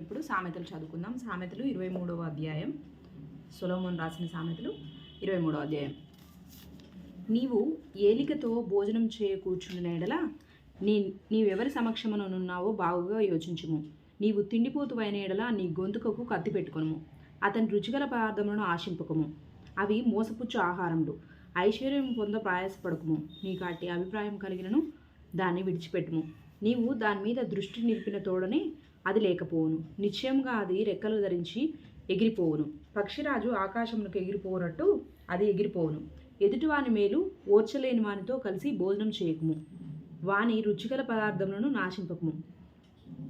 ఇప్పుడు సామెతలు చదువుకుందాం. సామెతలు ఇరవై మూడవ అధ్యాయం. సొలోమోన్ రాసిన సామెతలు ఇరవై మూడవ అధ్యాయం. నీవు ఏలికతో భోజనం చేయ కూర్చుండిన ఎడల నీ నీవెవరి సమక్షమునున్నావో బాగుగా యోచించుము. నీవు తిండిపోతు అయిన ఎడల నీ గొంతుకకు కత్తి పెట్టుకొనుము. అతని రుచిగల పదార్థములను ఆశింపకము. అవి మోసపుచ్చు ఆహారములు. ఐశ్వర్యం పొంద ప్రయాసపడకము. నీకు అట్టి అభిప్రాయం కలిగినను దాన్ని విడిచిపెట్టుము. నీవు దాని మీద దృష్టి నిలిపిన తోడనే అది లేకపోవును. నిశ్చయంగా అది రెక్కలు ధరించి ఎగిరిపోవును. పక్షిరాజు ఆకాశమునకు ఎగిరిపోనట్టు అది ఎగిరిపోవును. ఎదుటివాని మేలు ఓర్చలేని వానితో కలిసి భోజనం చేయకము. వాని రుచికర పదార్థములను నాశింపకము.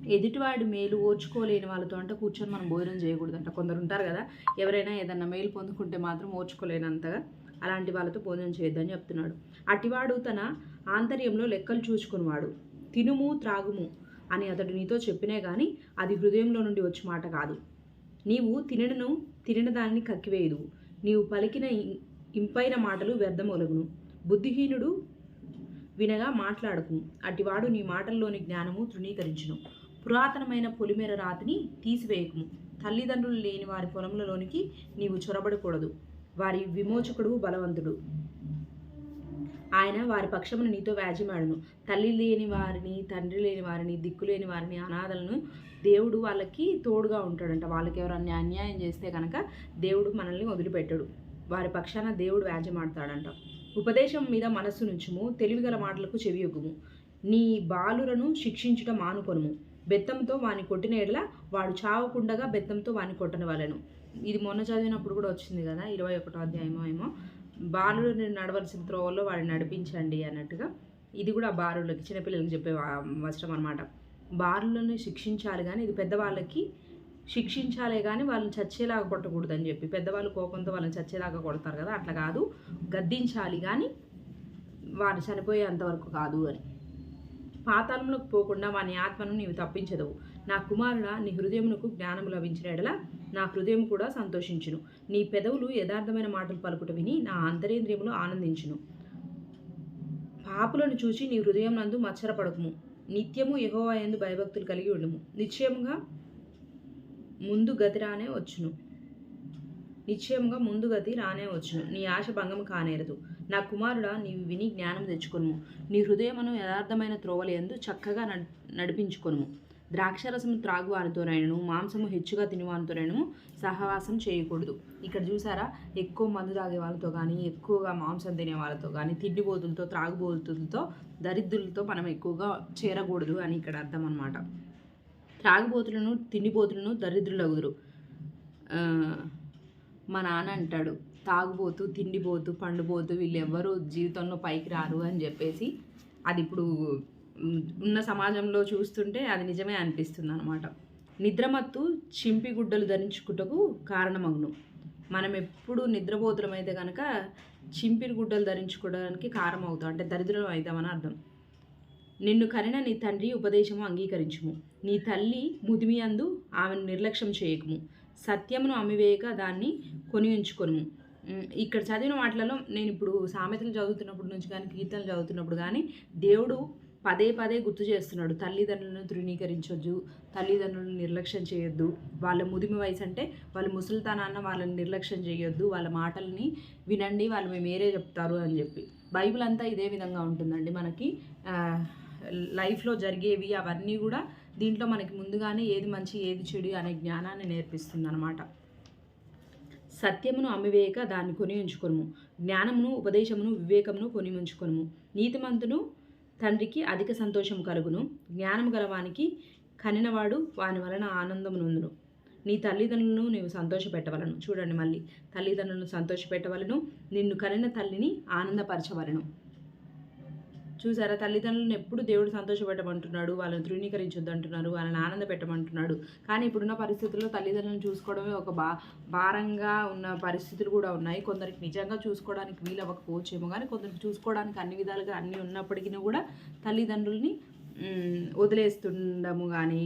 ఎదుటివాడి మేలు ఓర్చుకోలేని వాళ్ళతో అంటే కూర్చొని మనం భోజనం చేయకూడదంట. కొందరు ఉంటారు కదా ఎవరైనా ఏదన్నా మేలు పొందుకుంటే మాత్రం ఓర్చుకోలేనంతగా అలాంటి వాళ్ళతో భోజనం చేయొద్దని చెప్తున్నాడు. అటివాడు తన ఆంతర్యంలో లెక్కలు చూసుకునివాడు. తినుము త్రాగుము అని అతడు నీతో చెప్పినే కానీ అది హృదయంలో నుండి వచ్చే మాట కాదు. నీవు తినను తినిన దానిని కక్కివేయదు నీవు పలికిన ఇంపైన మాటలు వ్యర్థమొలగును. బుద్ధిహీనుడు వినగా మాట్లాడకు. అటివాడు నీ మాటల్లోని జ్ఞానము తృణీకరించును. పురాతనమైన పొలిమేర రాతిని తీసివేయకుము. తల్లిదండ్రులు లేని వారి పొలంలోనికి నీవు చొరబడకూడదు. వారి విమోచకుడు బలవంతుడు. ఆయన వారి పక్షమున నీతో వ్యాజ్యమాడును. తల్లి లేని వారిని తండ్రి లేని వారిని దిక్కు లేని వారిని అనాథలను దేవుడు వాళ్ళకి తోడుగా ఉంటాడంట. వాళ్ళకి ఎవరన్నా అన్యాయం చేస్తే కనుక దేవుడు మనల్ని వదిలిపెట్టడు. వారి పక్షాన దేవుడు వ్యాజ్యమాడతాడంట. ఉపదేశం మీద మనస్సు నుంచుము తెలివిగల మాటలకు చెవియొగ్గుము నీ బాలులను శిక్షించుట మానుకొనుము. బెత్తంతో వాని కొట్టిన ఎడల వాడు చావకుండగా బెత్తంతో వాని కొట్టని వాళ్ళను ఇది మొన్న చదివినప్పుడు కూడా వచ్చింది కదా ఇరవై ఒకటో అధ్యాయమో ఏమో. బాలుడు నడవలసిన త్రోవల్లో వాడిని నడిపించండి అన్నట్టుగా ఇది కూడా బాలులకి చిన్నపిల్లలకి చెప్పే వస్త్రం అనమాట బాలులను శిక్షించాలి కానీ ఇది పెద్దవాళ్ళకి శిక్షించాలే కానీ వాళ్ళని చచ్చేలాగా కొట్టకూడదు అని చెప్పి పెద్దవాళ్ళు కోపంతో వాళ్ళని చచ్చేలాగా కొడతారు కదా అట్లా కాదు. గద్దించాలి కానీ వారు చనిపోయేంతవరకు కాదు అని. పాతాళంలోకి పోకుండా వాని ఆత్మను నీవు తప్పించదవు. నా కుమారుడా నీ హృదయమునకు జ్ఞానము లభించిన ఎడల నా హృదయం కూడా సంతోషించును. నీ పెదవులు యథార్థమైన మాటలు పలుకుట విని నా అంతరేంద్రియములు ఆనందించును. పాపులను చూచి నీ హృదయం నందు మచ్చరపడకము. నిత్యము యెహోవా యందు భయభక్తులు కలిగి ఉండము. నిశ్చయముగా ముందు గతి రానే వచ్చును. నిశ్చయముగా ముందు గతి రానే వచ్చును. నీ ఆశ భంగం కానేరదు. నా కుమారుడా నీవు విని జ్ఞానం తెచ్చుకొనుము. నీ హృదయమును యథార్థమైన త్రోవలందు చక్కగా నడ్ నడిపించుకొనుము. ద్రాక్షరసము త్రాగువారితోనైనను మాంసము హెచ్చుగా తినేవారితోనైనను సహవాసం చేయకూడదు. ఇక్కడ చూసారా ఎక్కువ మందు తాగే వాళ్ళతో కానీ ఎక్కువగా మాంసం తినే వాళ్ళతో కానీ తిండిబోతులతో త్రాగుబోతులతో దరిద్రులతో మనం ఎక్కువగా చేరకూడదు అని ఇక్కడ అర్థం అనమాట త్రాగుబోతులను తిండిబోతులను దరిద్రులగుదురు. ఆ, మా నాన్న అంటాడు తాగుబోతు తిండిపోతు పండుబోతు వీళ్ళెవ్వరూ జీవితంలో పైకి రారు అని చెప్పేసి అది ఇప్పుడు ఉన్న సమాజంలో చూస్తుంటే అది నిజమే అనిపిస్తుంది అనమాట నిద్రమత్తు చింపి గుడ్డలు ధరించుకుంటకు కారణమగును. మనం ఎప్పుడు నిద్రపోతులమైతే కనుక చింపిరి గుడ్డలు ధరించుకోవడానికి కారణం అవుతాం అంటే దరిద్రం అవుతామని అర్థం. నిన్ను కరిన నీ తండ్రి ఉపదేశము అంగీకరించుము. నీ తల్లి ముదిమి అందు ఆమెను నిర్లక్ష్యం చేయకము. సత్యమును అమ్మివేయక దాన్ని కొని ఉంచుకొనుము ఇక్కడ చదివిన వాటిలలో నేను ఇప్పుడు సామెతలు చదువుతున్నప్పుడు నుంచి కానీ కీర్తనలు చదువుతున్నప్పుడు కానీ దేవుడు పదే పదే గుర్తు చేస్తున్నాడు. తల్లిదండ్రులను తృణీకరించొద్దు తల్లిదండ్రులను నిర్లక్ష్యం చేయొద్దు. వాళ్ళ ముదిమి వయసు అంటే వాళ్ళు ముసలితనాన్న వాళ్ళని నిర్లక్ష్యం చేయొద్దు. వాళ్ళ మాటల్ని వినండి వాళ్ళు మేము వేరే చెప్తారు అని చెప్పి. బైబిల్ అంతా ఇదే విధంగా ఉంటుందండి మనకి. లైఫ్లో జరిగేవి అవన్నీ కూడా దీంట్లో మనకి ముందుగానే ఏది మంచి ఏది చెడు అనే జ్ఞానాన్ని నేర్పిస్తుంది అనమాట సత్యమును అమ్మివేయక దాన్ని కొని ఉంచుకొనుము. జ్ఞానమును ఉపదేశమును వివేకమును కొని ఉంచుకొనుము. నీతిమంతును తండ్రికి అధిక సంతోషం కలుగును. జ్ఞానము గలవానికి కనినవాడు వాని వలన ఆనందము నొందును. నీ తల్లిదండ్రులను నీవు సంతోషపెట్టవలను. చూడండి మళ్ళీ. తల్లిదండ్రులను సంతోషపెట్టవలను. నిన్ను కనిన తల్లిని ఆనందపరచవలను. చూసారా? తల్లిదండ్రులను ఎప్పుడు దేవుడు సంతోషపెట్టమంటున్నాడు వాళ్ళని తృణీకరించొద్దు అంటున్నారు వాళ్ళని ఆనంద పెట్టమంటున్నాడు కానీ ఇప్పుడున్న పరిస్థితుల్లో తల్లిదండ్రులను చూసుకోవడమే ఒక బా భారంగా ఉన్న పరిస్థితులు కూడా ఉన్నాయి. కొందరికి నిజంగా చూసుకోవడానికి వీలు అవ్వకపోవచ్చేమో కానీ కొందరికి చూసుకోవడానికి అన్ని విధాలుగా అన్నీ ఉన్నప్పటికీ కూడా తల్లిదండ్రుల్ని వదిలేస్తుండము కానీ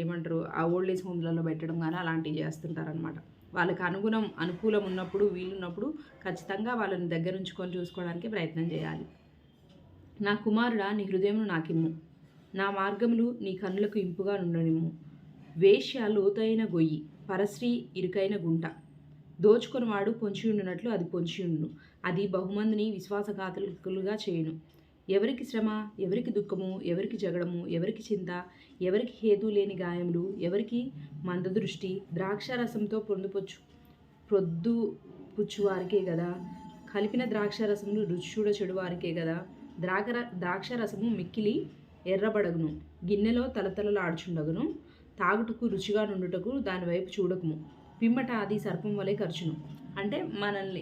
ఏమంటారు ఆ ఓల్డ్ ఏజ్ హోమ్లలో పెట్టడం కానీ అలాంటివి చేస్తుంటారనమాట వాళ్ళకి అనుగుణం అనుకూలం ఉన్నప్పుడు వీలున్నప్పుడు ఖచ్చితంగా వాళ్ళని దగ్గర ఉంచుకొని చూసుకోవడానికి ప్రయత్నం చేయాలి. నా కుమారుడా నీ హృదయమును నాకిమ్ము. నా మార్గములు నీ కన్నులకు ఇంపుగా నుండనిమ్ము. వేష్య లోతైన గొయ్యి పరశ్రీ ఇరుకైన గుంట. దోచుకొనివాడు పొంచి ఉండునట్లు అది పొంచి ఉండును. అది బహుమందిని విశ్వాసఘాతకులుగా చేయును. ఎవరికి శ్రమ ఎవరికి దుఃఖము ఎవరికి జగడము ఎవరికి చింత ఎవరికి హేతు లేని గాయములు ఎవరికి మందదృష్టి ద్రాక్షారసంతో పొందుపొచ్చు ప్రొద్దు పుచ్చువారికే కదా కలిపిన ద్రాక్షారసములు రుచి చూడ చెడువారికే కదా ద్రాక్ష ద్రాక్షరసము మిక్కిలి ఎర్రబడగును. గిన్నెలో తలతలలాడుచుండగును. తాగుటకు రుచిగా నుండుటకు దాని వైపు చూడకము. పిమ్మట అది సర్పం వలె ఖర్చును అంటే మనల్ని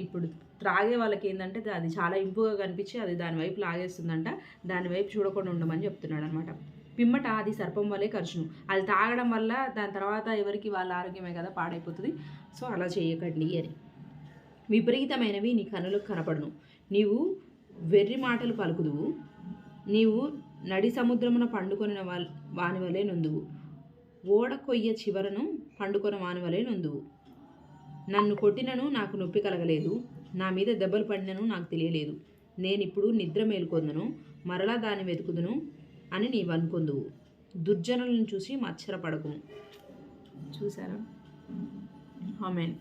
ఇప్పుడు త్రాగే వాళ్ళకి ఏంటంటే అది చాలా ఇంపుగా కనిపించి అది దాని వైపు లాగేస్తుందంట. దానివైపు చూడకుండా ఉండమని చెప్తున్నాడు అనమాట పిమ్మట అది సర్పం వలె ఖర్చును అది తాగడం వల్ల దాని తర్వాత ఎవరికి వాళ్ళ ఆరోగ్యమే కదా పాడైపోతుంది. సో అలా చేయకండి అని. విపరీతమైనవి నీ కనులకు కనపడును. నీవు వెర్రి మాటలు పలుకుదువు. నీవు నడి సముద్రమున పండుకొనిన వాని వలె నుందువు. ఓడ కొయ్య చివరను పండుకొన వాని వలె నుందువు. నన్ను కొట్టినను నాకు నొప్పి కలగలేదు. నా మీద దెబ్బలు పడినను నాకు తెలియలేదు. నేనిప్పుడు నిద్ర మేలుకొందును మరలా దాన్ని వెతుకుదును అని నీవు అనుకొందువు. దుర్జనులను చూసి మచ్చరపడకు చూసారా ఆమెన్.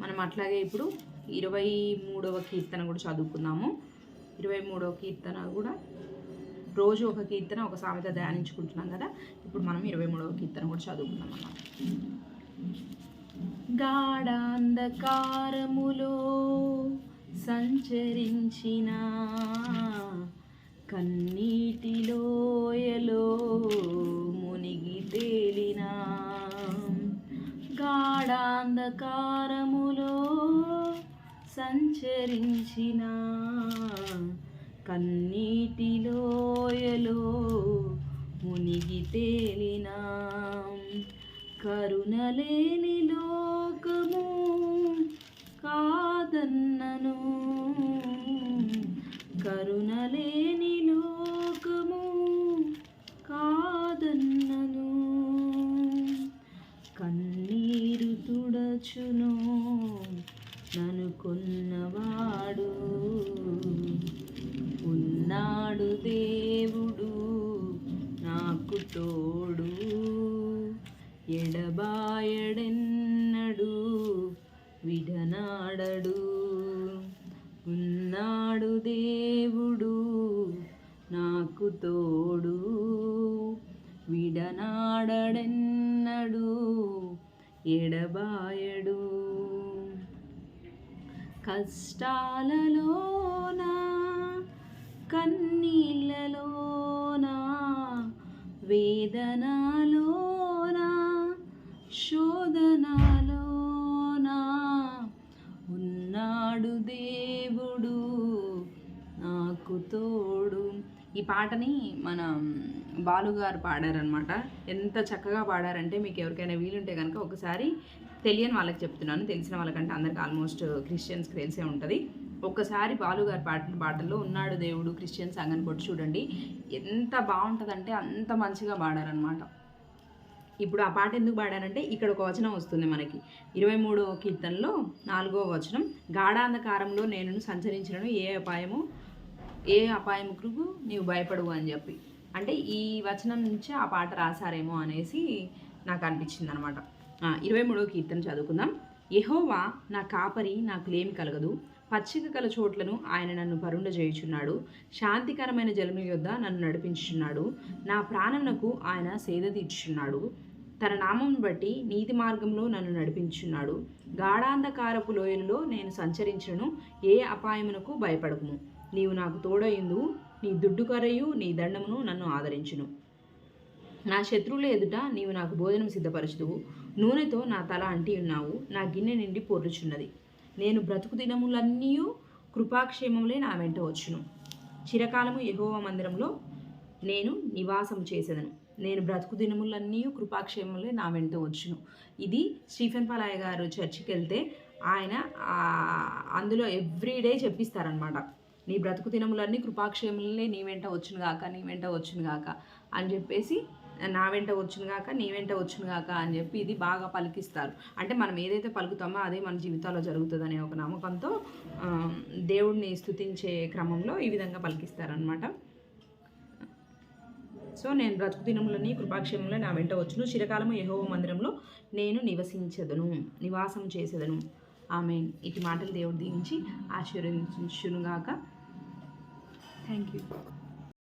మనం అట్లాగే ఇప్పుడు ఇరవై మూడవ కీర్తన కూడా చదువుకున్నాము ఇరవై మూడవ కీర్తన కూడా రోజు ఒక కీర్తన ఒక సామెత ధ్యానించుకుంటున్నాం కదా. ఇప్పుడు మనం ఇరవై మూడవ కీర్తన కూడా చదువుకుందాం అన్నమాట గాఢాంధకారములో సంచరించిన కన్నీటిలోయలో మునిగి తేలిన గాఢాంధకారములో సంచరించిన కన్నీటిలోయలో మునిగి తేలిన కరుణలేని లోకము కాదన్నను. కరుణలేని లోకము కాదన్నను. కన్నీరు తుడచును నన్ను కొన్నవాడు ఉన్నాడు దేవుడు నాకు తోడు. ఎడబాయడెన్నడు విడనాడడు. ఉన్నాడు దేవుడు నాకు తోడు. విడనాడడెన్నడు ఎడబాయడు. కష్టాలలోన? కన్నీళ్ళలోన వేదనలోన? శోధనలోన? ఉన్నాడు దేవుడు నాకు తోడు. ఈ పాటని మనం బాలుగారు పాడారనమాట ఎంత చక్కగా పాడారంటే మీకు ఎవరికైనా వీలుంటే కనుక ఒకసారి తెలియని వాళ్ళకి చెప్తున్నాను. తెలిసిన వాళ్ళకంటే అందరికి ఆల్మోస్ట్ క్రిస్టియన్స్కి తెలిసే ఉంటుంది. ఒక్కసారి బాలుగారి పాట పాటల్లో ఉన్నాడు దేవుడు క్రిస్టియన్ సాంగ్ అని కొట్టి చూడండి. ఎంత బాగుంటుందంటే అంత మంచిగా పాడారనమాట ఇప్పుడు ఆ పాట ఎందుకు పాడారంటే ఇక్కడ ఒక వచనం వస్తుంది మనకి. ఇరవై మూడో కీర్తనలో నాలుగో వచనం గాఢాంధకారంలో నేను సంచరించినను ఏ అపాయము ఏ అపాయముకు నీవు భయపడవు అని చెప్పి. అంటే ఈ వచనం నుంచి ఆ పాట రాశారేమో అనేసి నాకు అనిపించింది అనమాట ఇరవై మూడో కీర్తన చదువుకుందాం. యహోవా నా కాపరి నాకు లేమి కలగదు. పచ్చిక కల చోట్లను ఆయన నన్ను పరుండ చేయుచున్నాడు శాంతికరమైన జలముల యొద్ద నన్ను నడిపించుచున్నాడు. నా ప్రాణమునకు ఆయన సేద తీర్చుచున్నాడు. తన నామం బట్టి నీతి మార్గంలో నన్ను నడిపించున్నాడు గాఢాంధకారపు లోయలలో నేను సంచరించను. ఏ అపాయమునకు భయపడకుము. నీవు నాకు తోడయిందు నీ దుడ్డు కరయు నీ దండమును నన్ను ఆదరించును. నా శత్రువుల ఎదుట నీవు నాకు భోజనం సిద్ధపరచుదువు. నూనెతో నా తల అంటి ఉన్నావు. నా గిన్నె నిండి పొర్రుచున్నది. నేను బ్రతుకు దినములన్నీ కృపాక్షేమములే నా వెంట వచ్చును. చిరకాలము యెహోవా మందిరంలో నేను నివాసం చేసేదను. నేను బ్రతుకు దినములన్నీ కృపాక్షేమములే నా వెంట వచ్చును. ఇది స్టీఫెన్ పాలయ్య గారు చర్చికి వెళ్తే ఆయన అందులో ఎవ్రీడే చెప్పిస్తారనమాట నీ బ్రతుకు దినములన్నీ కృపాక్షేములనే నీ వెంట వచ్చునుగాక నీ వెంట వచ్చునుగాక అని చెప్పేసి నా వెంట వచ్చునుగాక నీ వెంట వచ్చునుగాక అని చెప్పి ఇది బాగా పలికిస్తారు. అంటే మనం ఏదైతే పలుకుతామో అదే మన జీవితాల్లో జరుగుతుందనే ఒక నమ్మకంతో దేవుడిని స్థుతించే క్రమంలో ఈ విధంగా పలికిస్తారనమాట సో నేను బ్రతుకు దినములని కృపాక్షేమంలో నా వెంట వచ్చును. చిరకాలము యహోవ మందిరంలో నేను నివసించదును నివాసం చేసేదను. ఆమె ఇటు మాటలు దేవుడు దీవించి ఆశీర్వదించునుగాక. Thank you.